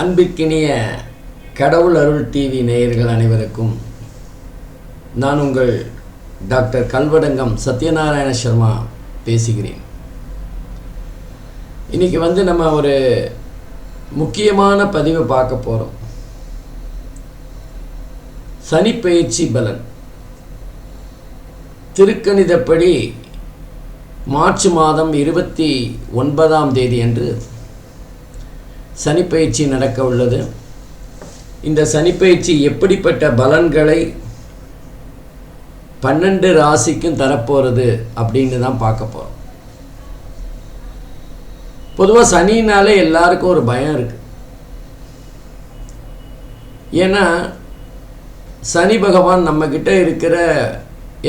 அன்பிற்கினிய கடவுள் அருள் டிவி நேயர்கள் அனைவருக்கும் நான் உங்கள் டாக்டர் கல்வடங்கம் சத்யநாராயண சர்மா பேசுகிறேன். இன்னைக்கு வந்து நம்ம ஒரு முக்கியமான பதிவை பார்க்க போகிறோம் சனிப்பெயர்ச்சி பலன். திருக்கணிதப்படி மார்ச் மாதம் இருபத்தி ஒன்பதாம் தேதி அன்று சனிப்பயிற்சி நடக்க உள்ளது. இந்த சனிப்பயிற்சி எப்படிப்பட்ட பலன்களை பன்னெண்டு ராசிக்கும் தரப்போகிறது அப்படின்னு தான் பார்க்க போகிறோம் பொதுவாக சனினாலே எல்லாருக்கும் ஒரு பயம் இருக்கு. ஏன்னா சனி பகவான் நம்மக்கிட்ட இருக்கிற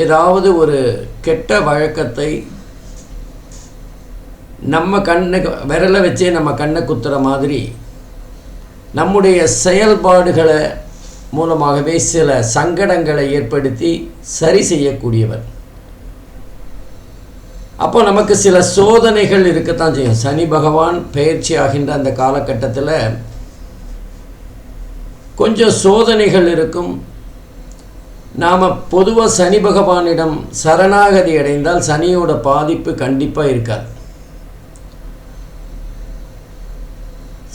ஏதாவது ஒரு கெட்ட வழக்கத்தை நம்ம கண்ணை விரலை வச்சே நம்ம கண்ணை குத்துற மாதிரி நம்முடைய செயல்பாடுகளை மூலமாகவே சில சங்கடங்களை ஏற்படுத்தி சரி செய்யக்கூடியவர். அப்போ நமக்கு சில சோதனைகள் இருக்கத்தான் செய்யும். சனி பகவான் பயிற்சி ஆகின்ற அந்த காலகட்டத்தில் கொஞ்சம் சோதனைகள் இருக்கும். நாம் பொதுவாக சனி பகவானிடம் சரணாகதி அடைந்தால் சனியோட பாதிப்பு கண்டிப்பாக இருக்காது.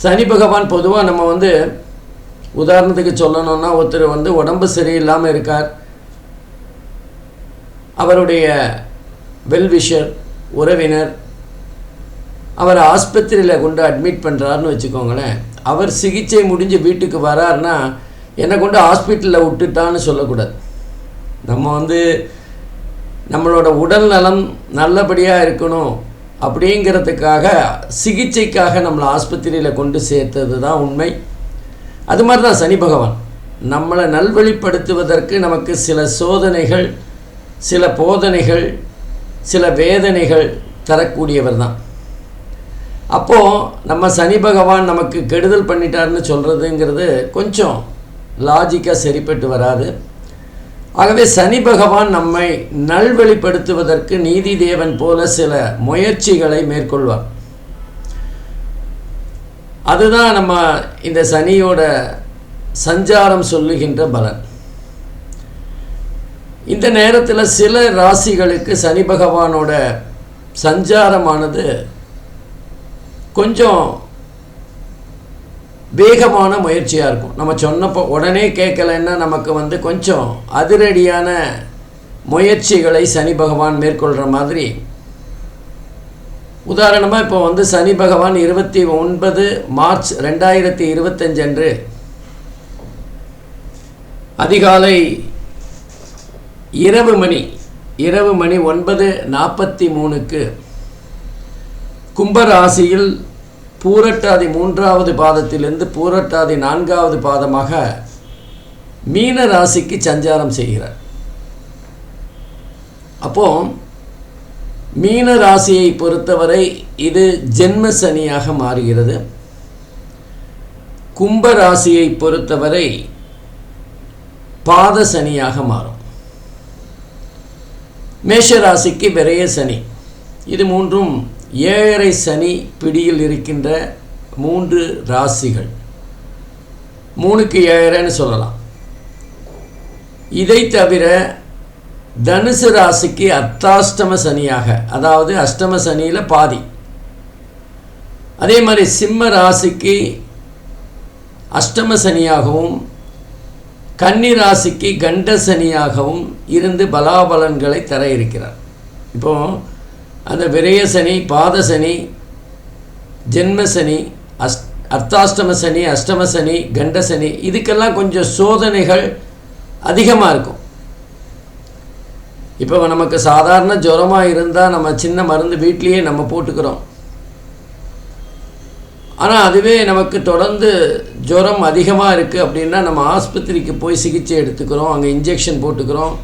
சனி பகவான் பொதுவாக நம்ம வந்து உதாரணத்துக்கு சொல்லணும்னா ஒருத்தர் வந்து உடம்பு சரியில்லாமல் இருக்கார். அவருடைய வெல்விஷர் உறவினர் அவர் ஆஸ்பத்திரியில் கொண்டு அட்மிட் பண்ணுறாருன்னு வச்சுக்கோங்களேன். அவர் சிகிச்சை முடிஞ்சு வீட்டுக்கு வராருன்னா என்னை கொண்டு ஹாஸ்பிட்டலில் விட்டுட்டான்னு சொல்லக்கூடாது. நம்ம வந்து நம்மளோட உடல் நலம் நல்லபடியாக இருக்கணும். அப்படிங்கிறதுக்காக சிகிச்சைக்காக நம்மளை ஆஸ்பத்திரியில் கொண்டு சேர்த்தது தான் உண்மை. அது மாதிரி தான் சனி பகவான். நம்மளை நல்வழிப்படுத்துவதற்கு நமக்கு சில சோதனைகள் சில போதனைகள் சில வேதனைகள் தரக்கூடியவர் தான் அப்போது நம்ம சனி பகவான் நமக்கு கெடுதல் பண்ணிட்டார்னு சொல்கிறதுங்கிறது கொஞ்சம் லாஜிக்காக சரிப்பட்டு வராது. ஆகவே சனி பகவான் நம்மை நல்வழிப்படுத்துவதற்கு நீதி தேவன் போல சில முயற்சிகளை மேற்கொள்வார். அதுதான் நம்ம இந்த சனியோட சஞ்சாரம் சொல்லுகின்ற பலன். இந்த நேரத்தில் சில ராசிகளுக்கு சனி பகவானோட சஞ்சாரமானது கொஞ்சம் வேகமான முயற்சியாக இருக்கும். நம்ம சொன்னப்போ உடனே கேட்கலைன்னா நமக்கு வந்து கொஞ்சம் அதிரடியான முயற்சிகளை சனி பகவான் மேற்கொள்கிற மாதிரி. உதாரணமாக இப்போ வந்து சனி பகவான் இருபத்தி ஒன்பது மார்ச் ரெண்டாயிரத்தி இருபத்தஞ்சு அன்று அதிகாலை இரவு மணி இரவு மணி ஒன்பது நாற்பத்தி மூணுக்கு கும்பராசியில் பூரட்டாதி மூன்றாவது பாதத்திலிருந்து பூரட்டாதி நான்காவது பாதமாக மீன ராசிக்கு சஞ்சாரம் செய்கிறார். அப்போ மீன ராசியை பொறுத்தவரை இது ஜென்ம சனியாக மாறுகிறது. கும்ப ராசியை பொறுத்தவரை பாத சனியாக மாறும். மேஷ ராசிக்கு விரைய சனி. இது மூன்றும் ஏழரை சனி பிடியில் இருக்கின்ற மூன்று ராசிகள். மூணுக்கு ஏழரைன்னு சொல்லலாம். இதை தவிர தனுசு ராசிக்கு அர்த்தாஷ்டம சனியாக அதாவது அஷ்டம சனியில் பாதி. அதே மாதிரி சிம்ம ராசிக்கு அஷ்டம சனியாகவும் கன்னி ராசிக்கு கண்ட சனியாகவும் இருந்து பலாபலன்களை தர இருக்கிறார். இப்போது அந்த விரய சனி பாத சனி ஜென்ம சனி அஸ் அர்த்தாஷ்டம சனி அஷ்டம சனி கண்ட சனி இதுக்கெல்லாம் கொஞ்சம் சோதனைகள் அதிகமாக இருக்கும். இப்போ நமக்கு சாதாரண ஜுரமாக இருந்தால் நம்ம சின்ன மருந்து வீட்லேயே நம்ம போட்டுக்கிறோம். ஆனால் அதுவே நமக்கு தொடர்ந்து ஜுரம் அதிகமாக இருக்குது அப்படின்னா நம்ம ஆஸ்பத்திரிக்கு போய் சிகிச்சை எடுத்துக்கிறோம் அங்கே இன்ஜெக்ஷன் போட்டுக்கிறோம்.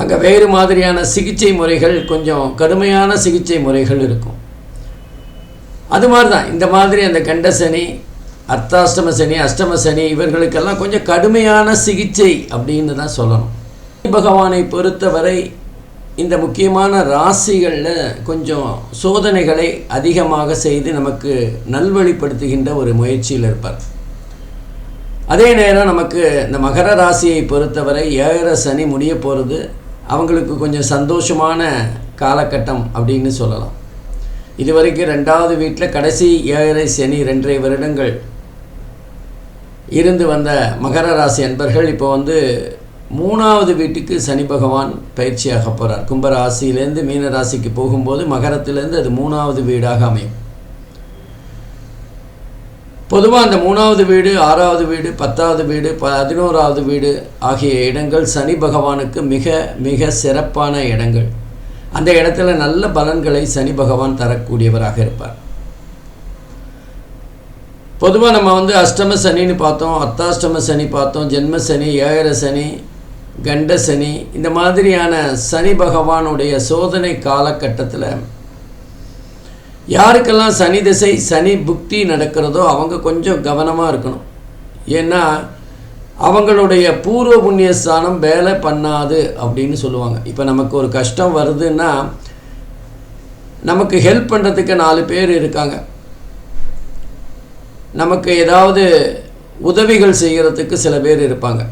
அங்கே வேறு மாதிரியான சிகிச்சை முறைகள் கொஞ்சம் கடுமையான சிகிச்சை முறைகள் இருக்கும். அது மாதிரி தான் இந்த மாதிரி அந்த கண்ட சனி அர்த்தாஷ்டம சனி அஷ்டம சனி இவர்களுக்கெல்லாம் கொஞ்சம் கடுமையான சிகிச்சை அப்படின்னு தான் சொல்லணும். பகவானை பொறுத்தவரை இந்த முக்கியமான ராசிகளில் கொஞ்சம் சோதனைகளை அதிகமாக செய்து நமக்கு நல்வழிப்படுத்துகின்ற ஒரு முயற்சியில் இருப்பார். அதே நேரம் நமக்கு இந்த மகர ராசியை பொறுத்தவரை ஏழரை சனி முடிய போகிறது அவங்களுக்கு கொஞ்சம் சந்தோஷமான காலகட்டம் அப்படின்னு சொல்லலாம். இதுவரைக்கும் ரெண்டாவது வீட்டில் கடைசி ஏழரை சனி ரெண்டரை வருடங்கள் இருந்து வந்த மகர ராசி அன்பர்கள் இப்போ வந்து மூணாவது வீட்டுக்கு சனி பகவான் பயிற்சியாக போகிறார் கும்பராசியிலேருந்து மீன ராசிக்கு போகும்போது மகரத்திலேருந்து அது மூணாவது வீடாக அமையும். பொதுவாக அந்த மூணாவது வீடு ஆறாவது வீடு பத்தாவது வீடு பதினோராவது வீடு ஆகிய இடங்கள் சனி பகவானுக்கு மிக மிக சிறப்பான இடங்கள். அந்த இடத்துல நல்ல பலன்களை சனி பகவான் தரக்கூடியவராக இருப்பார். பொதுவாக நம்ம வந்து அஷ்டம சனின்னு பார்த்தோம் அத்தாஷ்டம சனி பார்த்தோம் ஜென்ம சனி ஏழரை சனி கண்ட சனி இந்த மாதிரியான சனி பகவானுடைய சோதனை காலகட்டத்தில் யாருக்கெல்லாம் சனி திசை சனி புக்தி நடக்கிறதோ அவங்க கொஞ்சம் கவனமாக இருக்கணும். ஏன்னா அவங்களுடைய பூர்வ புண்ணிய ஸ்தானம் வேலை பண்ணாது அப்படின்னு சொல்லுவாங்க. இப்போ நமக்கு ஒரு கஷ்டம் வருதுன்னா நமக்கு ஹெல்ப் பண்ணுறதுக்கு நாலு பேர் இருக்காங்க. நமக்கு ஏதாவது உதவிகள் செய்கிறதுக்கு சில பேர் இருப்பாங்க.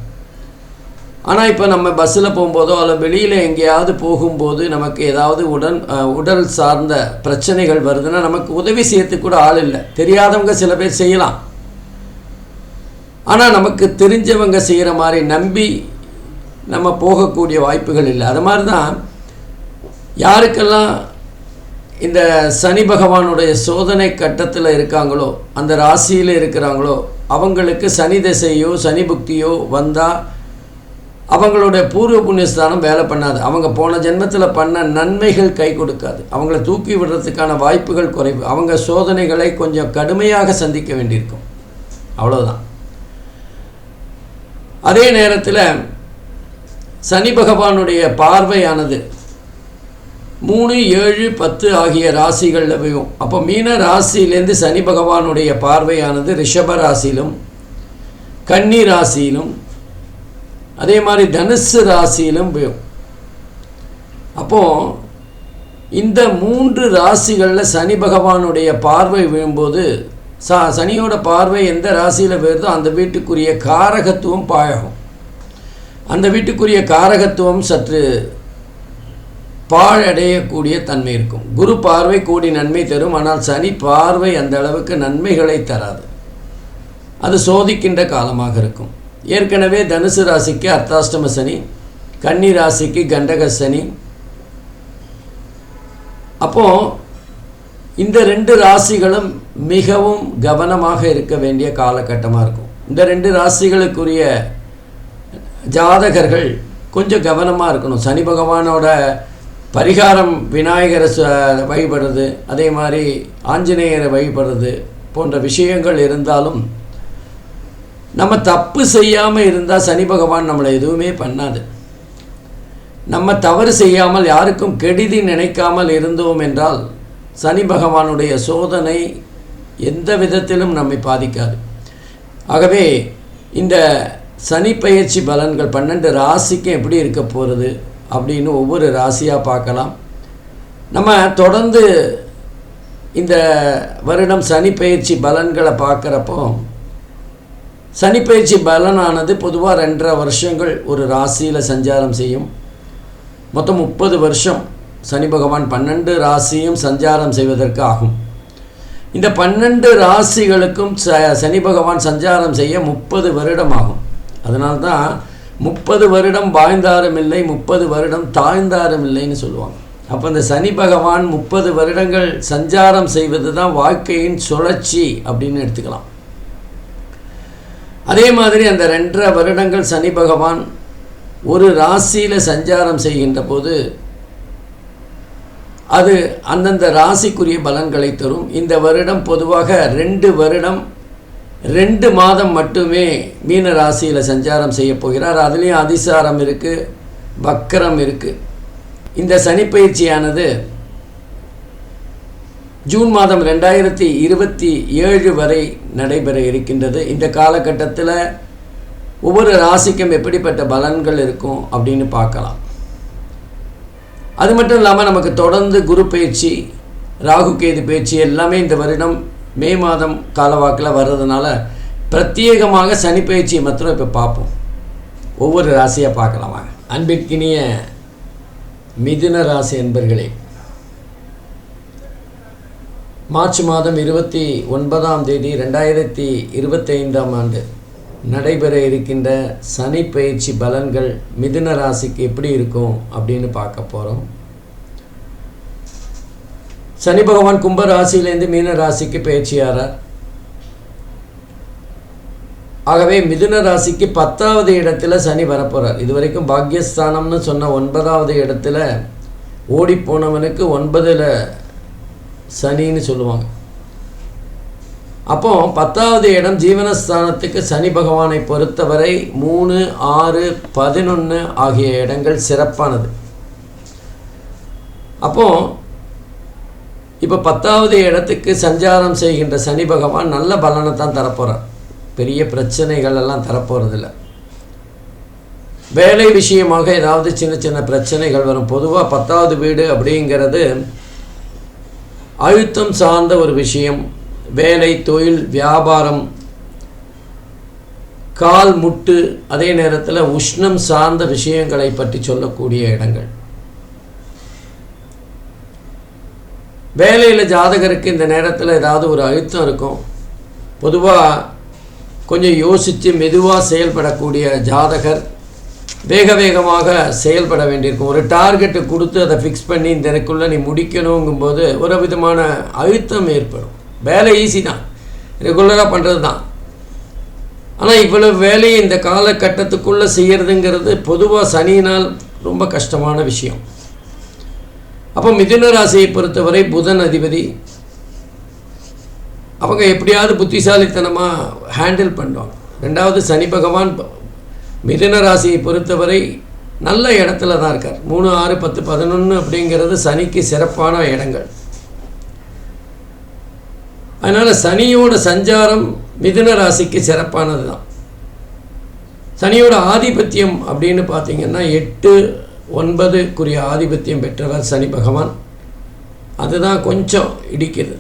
ஆனால் இப்போ நம்ம பஸ்ஸில் போகும்போதோ அல்ல வெளியில் எங்கேயாவது போகும்போது நமக்கு ஏதாவது உடன் உடல் சார்ந்த பிரச்சனைகள் வருதுன்னா நமக்கு உதவி செய்யறதுக்கு கூட ஆள் இல்லை. தெரியாதவங்க சில பேர் செய்யலாம். ஆனால் நமக்கு தெரிஞ்சவங்க செய்கிற மாதிரி நம்பி நம்ம போகக்கூடிய வாய்ப்புகள் இல்லை. அது மாதிரி தான் யாருக்கெல்லாம் இந்த சனி பகவானுடைய சோதனை கட்டத்தில் இருக்காங்களோ அந்த ராசியில் இருக்கிறாங்களோ அவங்களுக்கு சனி திசையோ சனி புக்தியோ வந்தால் அவங்களுடைய பூர்வ புண்ணியஸ்தானம் வேலை பண்ணாது. அவங்க போன ஜென்மத்தில் பண்ண நன்மைகள் கை கொடுக்காது. அவங்கள தூக்கி விடுறதுக்கான வாய்ப்புகள் குறைவு. அவங்க சோதனைகளை கொஞ்சம் கடுமையாக சந்திக்க வேண்டியிருக்கும். அவ்வளோதான் அதே நேரத்தில் சனி பகவானுடைய பார்வையானது மூணு ஏழு பத்து ஆகிய ராசிகளில் போயும் அப்போ மீன ராசியிலேருந்து சனி பகவானுடைய பார்வையானது ரிஷப ராசியிலும் கன்னி ராசியிலும் அதே மாதிரி தனுசு ராசியிலும் போயும் அப்போது இந்த மூன்று ராசிகளில் சனி பகவானுடைய பார்வை விழும்போது சா சனியோட பார்வை எந்த ராசியில் வருதோ அந்த வீட்டுக்குரிய காரகத்துவம் பாழகும் அந்த வீட்டுக்குரிய காரகத்துவம் சற்று பாழடையக்கூடிய தன்மை இருக்கும். குரு பார்வை கூடி நன்மை தரும் ஆனால் சனி பார்வை அந்த அளவுக்கு நன்மைகளை தராது. அது சோதிக்கின்ற காலமாக இருக்கும். ஏற்கனவே தனுசு ராசிக்கு அர்த்தாஷ்டம சனி கன்னி ராசிக்கு கண்டக சனி. அப்போது இந்த ரெண்டு ராசிகளும் மிகவும் கவனமாக இருக்க வேண்டிய காலகட்டமாக இருக்கும். இந்த ரெண்டு ராசிகளுக்குரிய ஜாதகர்கள் கொஞ்சம் கவனமாக இருக்கணும். சனி பகவானோட பரிகாரம் விநாயகரை வழிபடுறது அதே மாதிரி ஆஞ்சநேயரை வழிபடுறது போன்ற விஷயங்கள் இருந்தாலும் நம்ம தப்பு செய்யாமல் இருந்தால் சனி பகவான் நம்மளை எதுவுமே பண்ணாது. நம்ம தவறு செய்யாமல் யாருக்கும் கெடுதி நினைக்காமல் இருந்தோம் என்றால் சனி பகவானுடைய சோதனை எந்த விதத்திலும் நம்மை பாதிக்காது. ஆகவே இந்த சனி பயிற்சி பலன்கள் பன்னெண்டு ராசிக்கும் எப்படி இருக்க போகிறது அப்படின்னு ஒவ்வொரு ராசியாக பார்க்கலாம். நம்ம தொடர்ந்து இந்த வருடம் சனி பயிற்சி பலன்களை பார்க்குறப்போ சனிப்பயிற்சி பலனானது பொதுவாக ரெண்டரை வருஷங்கள் ஒரு ராசியில் சஞ்சாரம் செய்யும். மொத்தம் முப்பது வருஷம் சனி பகவான் பன்னெண்டு ராசியும் சஞ்சாரம் செய்வதற்கு ஆகும். இந்த பன்னெண்டு ராசிகளுக்கும் ச சனி பகவான் சஞ்சாரம் செய்ய முப்பது வருடம் ஆகும். அதனால்தான் முப்பது வருடம் வாழ்ந்தாரும் இல்லை முப்பது வருடம் தாழ்ந்தாரும் இல்லைன்னு சொல்லுவாங்க. அப்போ இந்த சனி பகவான் முப்பது வருடங்கள் சஞ்சாரம் செய்வது தான் வாழ்க்கையின் சுழற்சி அப்படின்னு எடுத்துக்கலாம். அதே மாதிரி அந்த ரெண்டரை வருடங்கள் சனி பகவான் ஒரு ராசியில் சஞ்சாரம் செய்கின்ற போது அது அந்தந்த ராசிக்குரிய பலன்களை தரும். இந்த வருடம் பொதுவாக ரெண்டு வருடம் ரெண்டு மாதம் மட்டுமே மீன ராசியில் சஞ்சாரம் செய்ய போகிறார். அதுலேயும் அதிசாரம் இருக்குது வக்கரம் இருக்குது இந்த சனிப்பயிற்சியானது ஜூன் மாதம் ரெண்டாயிரத்தி இருபத்தி ஏழு வரை நடைபெற இருக்கின்றது. இந்த காலகட்டத்தில் ஒவ்வொரு ராசிக்கும் எப்படிப்பட்ட பலன்கள் இருக்கும் அப்படின்னு பார்க்கலாம். அது மட்டும் இல்லாமல் நமக்கு தொடர்ந்து குரு பயிற்சி ராகு கேது பயிற்சி எல்லாமே இந்த வருடம் மே மாதம் காலவாக்கில் வர்றதுனால பிரத்யேகமாக சனி பயிற்சியை மாத்திரம் இப்போ பார்ப்போம். ஒவ்வொரு ராசியாக பார்க்கலாமா அன்பிற்கினிய மிதுன ராசி என்பர்களே மார்ச் மாதம் இருபத்தி ஒன்பதாம் தேதி ரெண்டாயிரத்தி இருபத்தைந்தாம் ஆண்டு நடைபெற இருக்கின்ற சனி பயிற்சி பலன்கள் மிதுன ராசிக்கு எப்படி இருக்கும் அப்படின்னு பார்க்க போகிறோம் சனி பகவான் கும்ப ராசியிலேருந்து மீன ராசிக்கு பயிற்சியாரார் ஆகவே மிதுன ராசிக்கு பத்தாவது இடத்துல சனி வரப்போகிறார் இது வரைக்கும் பாக்யஸ்தானம்னு சொன்ன ஒன்பதாவது இடத்துல ஓடி போனவனுக்கு ஒன்பதில் சனின்னு சொல்லுவாங்க. அப்போ பத்தாவது இடம் ஜீவனஸ்தானத்துக்கு சனி பகவானை பொறுத்தவரை மூணு ஆறு பதினொன்று ஆகிய இடங்கள் சிறப்பானது. அப்போ இப்போ பத்தாவது இடத்துக்கு சஞ்சாரம் செய்கின்ற சனி பகவான் நல்ல பலனை தான் தரப்போகிறார் பெரிய பிரச்சனைகள் எல்லாம் தரப்போகிறதில்ல வேலை விஷயமாக ஏதாவது சின்ன சின்ன பிரச்சனைகள் வரும். பொதுவாக பத்தாவது வீடு அப்படிங்கிறது அழுத்தம் சார்ந்த ஒரு விஷயம் வேலை தொழில் வியாபாரம் கால் முட்டு அதே நேரத்தில் உஷ்ணம் சார்ந்த விஷயங்களை பற்றி சொல்லக்கூடிய இடங்கள். வேலையில் ஜாதகருக்கு இந்த நேரத்தில் ஏதாவது ஒரு அழுத்தம் இருக்கும். பொதுவாக கொஞ்சம் யோசித்து மெதுவாக செயல்படக்கூடிய ஜாதகர் வேக வேகமாக செயல்பட வேண்டியிருக்கும். ஒரு டார்கெட்டை கொடுத்து அதை ஃபிக்ஸ் பண்ணி இந்த எனக்குள்ளே நீ முடிக்கணுங்கும்போது ஒரு விதமான அழுத்தம் ஏற்படும். வேலை ஈஸி தான். ரெகுலராக பண்ணுறது தான். ஆனால் இவ்வளவு வேலையை இந்த காலகட்டத்துக்குள்ளே செய்கிறதுங்கிறது பொதுவாக சனியினால் ரொம்ப கஷ்டமான விஷயம். அப்போ மிதுன ராசியை பொறுத்தவரை புதன் அதிபதி அவங்க எப்படியாவது புத்திசாலித்தனமாக ஹேண்டில் பண்ணுவாங்க. ரெண்டாவது சனி பகவான் மிதுன ராசியை பொறுத்தவரை நல்ல இடத்துல தான் இருக்கார். மூணு ஆறு பத்து பதினொன்று அப்படிங்கிறது சனிக்கு சிறப்பான இடங்கள். அதனால் சனியோட சஞ்சாரம் மிதுன ராசிக்கு சிறப்பானது தான். சனியோட ஆதிபத்தியம் அப்படின்னு பார்த்தீங்கன்னா எட்டு ஒன்பதுக்குரிய ஆதிபத்தியம் பெற்றவர் சனி பகவான். அதுதான் கொஞ்சம் இடிக்குது.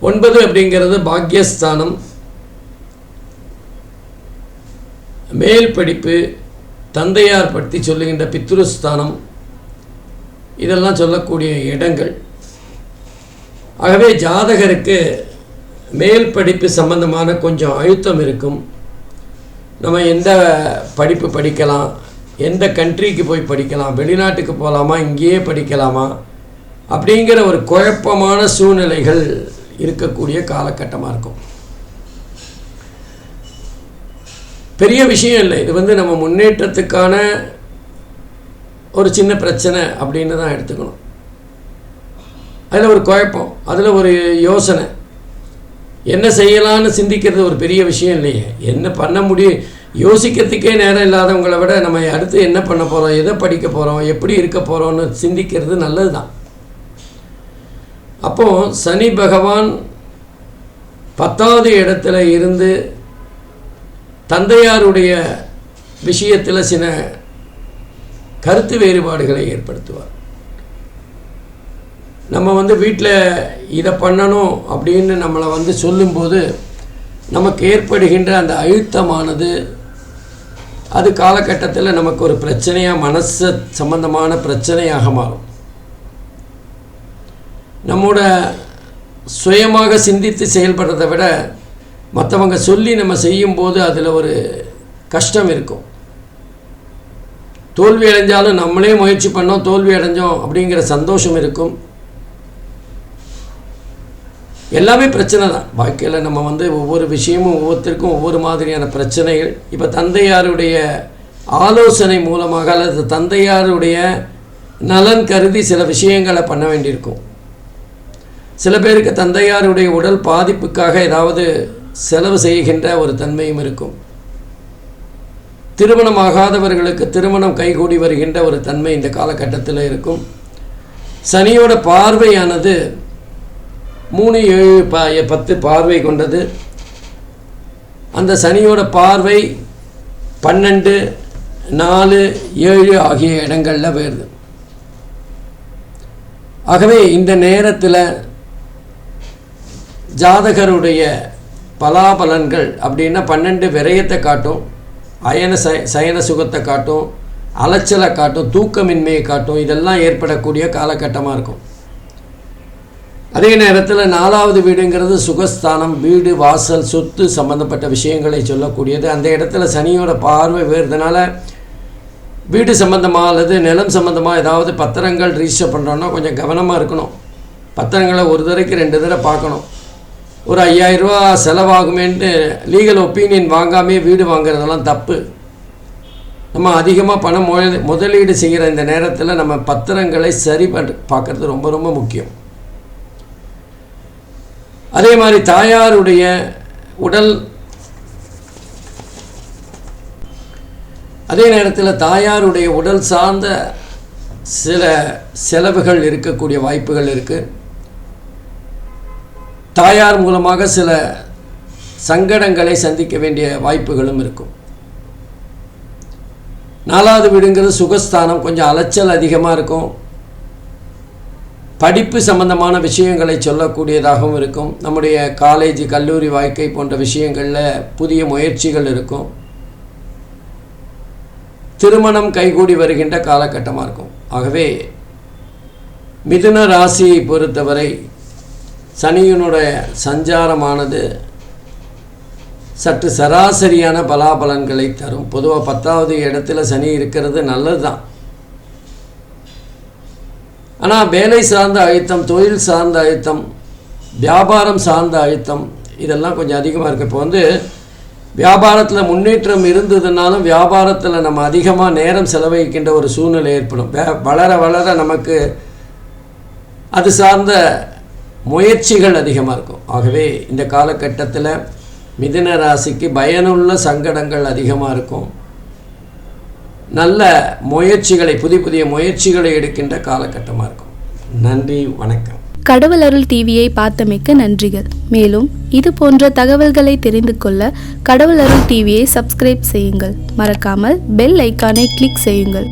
ஒன்பது அப்படிங்கிறது பாக்யஸ்தானம். மேல் படிப்பு தந்தையார் பற்றி சொல்லுகின்ற பித்ருஸ்தானம் இதெல்லாம் சொல்லக்கூடிய இடங்கள். ஆகவே ஜாதகருக்கு மேல் படிப்பு சம்பந்தமான கொஞ்சம் அழுத்தம் இருக்கும். நம்ம எந்த படிப்பு படிக்கலாம் எந்த கண்ட்ரிக்கு போய் படிக்கலாம் வெளிநாட்டுக்கு போகலாமா இங்கேயே படிக்கலாமா அப்படிங்கிற ஒரு குழப்பமான சூழ்நிலைகள் இருக்கக்கூடிய காலகட்டமாக இருக்கும். பெரிய விஷயம் இல்லை. இது வந்து நம்ம முன்னேற்றத்துக்கான ஒரு சின்ன பிரச்சனை அப்படின்னு தான் எடுத்துக்கணும். அதில் ஒரு குழப்பம் அதில் ஒரு யோசனை. என்ன செய்யலான்னு சிந்திக்கிறது ஒரு பெரிய விஷயம் இல்லையே. என்ன பண்ண முடியும் யோசிக்கிறதுக்கே நேரம் இல்லாதவங்களை விட நம்ம அடுத்து என்ன பண்ண போகிறோம் எதை படிக்க போகிறோம் எப்படி இருக்க போகிறோம்னு சிந்திக்கிறது நல்லது தான் அப்போது சனி பகவான் பத்தாவது இடத்துல இருந்து தந்தையாருடைய விஷயத்தில் சில கருத்து வேறுபாடுகளை ஏற்படுத்துவார். நம்ம வந்து வீட்டில் இதை பண்ணணும் அப்படின்னு நம்மளை வந்து சொல்லும்போது நமக்கு ஏற்படுகின்ற அந்த அழுத்தமானது அது காலகட்டத்தில் நமக்கு ஒரு பிரச்சனையாக மனசு சம்பந்தமான பிரச்சனையாக மாறும். நம்மோட சுயமாக சிந்தித்து செயல்படுறதை விட மற்றவங்க சொல்லி நம்ம செய்யும்போது அதில் ஒரு கஷ்டம் இருக்கும். தோல்வி அடைஞ்சாலும் நம்மளே முயற்சி பண்ணோம் தோல்வி அடைஞ்சோம் அப்படிங்கிற சந்தோஷம் இருக்கும். எல்லாமே பிரச்சனை தான். வாழ்க்கையில் நம்ம வந்து ஒவ்வொரு விஷயமும் ஒவ்வொருத்தருக்கும் ஒவ்வொரு மாதிரியான பிரச்சனைகள். இப்போ தந்தையாருடைய ஆலோசனை மூலமாக அல்லது தந்தையாருடைய நலன் கருதி சில விஷயங்களை பண்ண வேண்டியிருக்கும். சில பேருக்கு தந்தையாருடைய உடல் பாதிப்புக்காக ஏதாவது செலவு செய்கின்ற ஒரு தன்மையும் இருக்கும். திருமணம் ஆகாதவர்களுக்கு திருமணம் கைகூடி வருகின்ற ஒரு தன்மை இந்த காலகட்டத்தில் இருக்கும். சனியோட பார்வையானது மூணு ஏழு ப பத்து பார்வை கொண்டது. அந்த சனியோட பார்வை பன்னெண்டு நாலு ஏழு ஆகிய இடங்களில் வருது ஆகவே இந்த நேரத்தில் ஜாதகருடைய பலாபலன்கள் அப்படின்னா பன்னெண்டு விரயத்தை காட்டும். அயன ச சயன சுகத்தை காட்டும். அலைச்சலை காட்டும். தூக்கமின்மையை காட்டும். இதெல்லாம் ஏற்படக்கூடிய காலகட்டமாக இருக்கும். அதே நேரத்தில் நாலாவது வீடுங்கிறது சுகஸ்தானம் வீடு வாசல் சொத்து சம்பந்தப்பட்ட விஷயங்களை சொல்லக்கூடியது. அந்த இடத்துல சனியோட பார்வை வேறுதனால வீடு சம்மந்தமாக அல்லது நிலம் சம்மந்தமாக ஏதாவது பத்திரங்கள் ரிஜிஸ்டர் பண்ணுறோன்னா கொஞ்சம் கவனமாக இருக்கணும். பத்திரங்களை ஒரு தடவைக்கு ரெண்டு தடவை பார்க்கணும். ஒரு ஐயாயிரரூபா செலவாகுமேன்ட்டு லீகல் ஒப்பீனியன் வாங்காமே வீடு வாங்குறதெல்லாம் தப்பு. நம்ம அதிகமாக பணம் முதலீடு முதலீடு செய்கிற இந்த நேரத்தில் நம்ம பத்திரங்களை சரி பண்ண பார்க்குறது ரொம்ப ரொம்ப முக்கியம். அதே மாதிரி தாயாருடைய உடல் அதே நேரத்தில் தாயாருடைய உடல் சார்ந்த சில செலவுகள் இருக்கக்கூடிய வாய்ப்புகள் இருக்குது தாயார் மூலமாக சில சங்கடங்களை சந்திக்க வேண்டிய வாய்ப்புகளும் இருக்கும். நாலாவது வீடுங்கிறது சுகஸ்தானம். கொஞ்சம் அலைச்சல் அதிகமாக இருக்கும். படிப்பு சம்பந்தமான விஷயங்களை சொல்லக்கூடியதாகவும் இருக்கும். நம்முடைய காலேஜ் கல்லூரி வாழ்க்கை போன்ற விஷயங்களில் புதிய முயற்சிகள் இருக்கும். திருமணம் கைகூடி வருகின்ற காலகட்டமாக இருக்கும். ஆகவே மிதுன ராசியை பொறுத்தவரை சனியினுடைய சஞ்சாரமானது சற்று சராசரியான பலாபலன்களை தரும். பொதுவாக பத்தாவது இடத்துல சனி இருக்கிறது நல்லது தான் ஆனால் வேலை சார்ந்த அழுத்தம் தொழில் சார்ந்த அழுத்தம் வியாபாரம் சார்ந்த அழுத்தம் இதெல்லாம் கொஞ்சம் அதிகமாக இருக்குது இப்போ வந்து வியாபாரத்தில் முன்னேற்றம் இருந்ததுனாலும் வியாபாரத்தில் நம்ம அதிகமாக நேரம் செலவழிக்கின்ற ஒரு சூழ்நிலை ஏற்படும். வளர வளர நமக்கு அது சார்ந்த முயற்சிகள் அதிகமாக இருக்கும். ஆகவே இந்த காலகட்டத்தில் மிதுன ராசிக்கு பயனுள்ள சங்கடங்கள் அதிகமாக இருக்கும். நல்ல முயற்சிகளை புதிய புதிய முயற்சிகளை எடுக்கின்ற காலகட்டமாக இருக்கும். நன்றி வணக்கம். கடவுள் அருள் டிவியை பார்த்தமைக்க நன்றிகள். மேலும் இது போன்ற தகவல்களை தெரிந்து கொள்ள கடவுள் அருள் டிவியை சப்ஸ்கிரைப் செய்யுங்கள். மறக்காமல் பெல் ஐக்கானை கிளிக் செய்யுங்கள்.